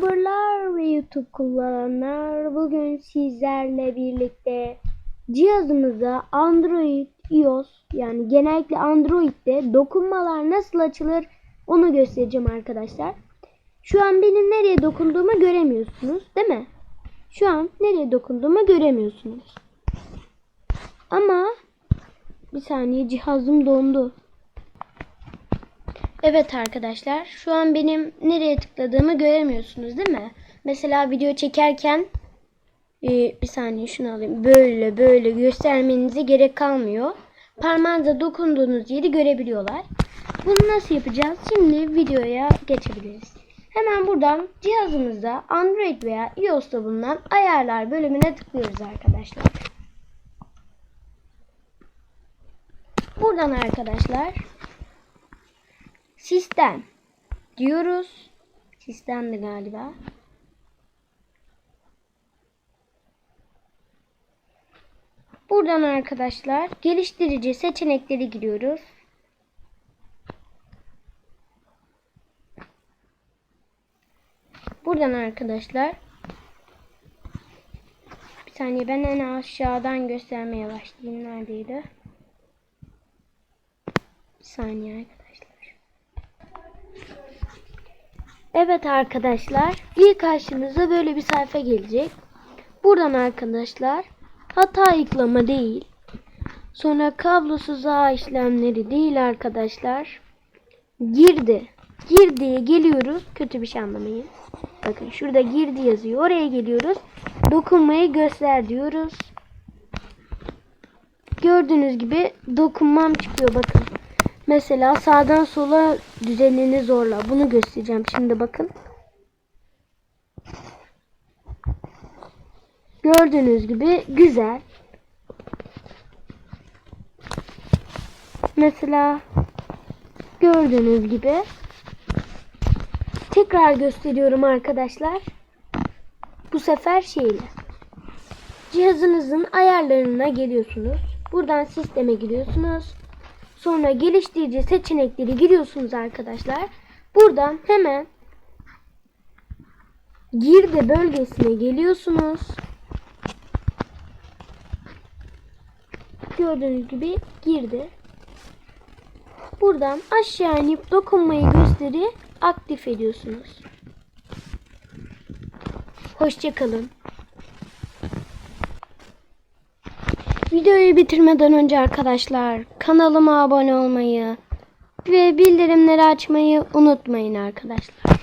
YouTuberlar ve YouTube kullananlar bugün sizlerle birlikte cihazımıza Android, iOS yani genellikle Android'de dokunmalar nasıl açılır onu göstereceğim arkadaşlar. Şu an benim nereye dokunduğumu göremiyorsunuz değil mi? Şu an nereye dokunduğumu göremiyorsunuz. Ama bir saniye cihazım dondu. Evet arkadaşlar şu an benim nereye tıkladığımı göremiyorsunuz değil mi? Mesela video çekerken e, bir saniye şunu alayım. Böyle böyle göstermenize gerek kalmıyor. Parmağınıza dokunduğunuz yeri görebiliyorlar. Bunu nasıl yapacağız? Şimdi videoya geçebiliriz. Hemen buradan cihazımızda Android veya iOS'ta bulunan ayarlar bölümüne tıklıyoruz arkadaşlar. Buradan arkadaşlar sistem diyoruz. Sistemdi galiba. Buradan arkadaşlar geliştirici seçenekleri giriyoruz. Buradan arkadaşlar bir saniye ben en aşağıdan göstermeye başlayayım. Neredeydi? Bir saniye arkadaşlar. Evet arkadaşlar ilk karşımıza böyle bir sayfa gelecek. Buradan arkadaşlar hata yükleme değil. Sonra kablosuz ağ işlemleri değil arkadaşlar. Girdi. Girdiye geliyoruz. Kötü bir şey anlamayın. Bakın şurada girdi yazıyor. Oraya geliyoruz. Dokunmayı göster diyoruz. Gördüğünüz gibi dokunmam çıkıyor bakın. Mesela sağdan sola düzenini zorla. Bunu göstereceğim şimdi bakın. Gördüğünüz gibi güzel. Mesela gördüğünüz gibi tekrar gösteriyorum arkadaşlar. Bu sefer şeyle. Cihazınızın ayarlarına geliyorsunuz. Buradan sisteme giriyorsunuz. Sonra geliştirici seçenekleri giriyorsunuz arkadaşlar. Buradan hemen girdi bölgesine geliyorsunuz. Gördüğünüz gibi girdi. Buradan aşağı inip dokunmayı gösteri aktif ediyorsunuz. Hoşçakalın. Videoyu bitirmeden önce arkadaşlar kanalıma abone olmayı ve bildirimleri açmayı unutmayın arkadaşlar.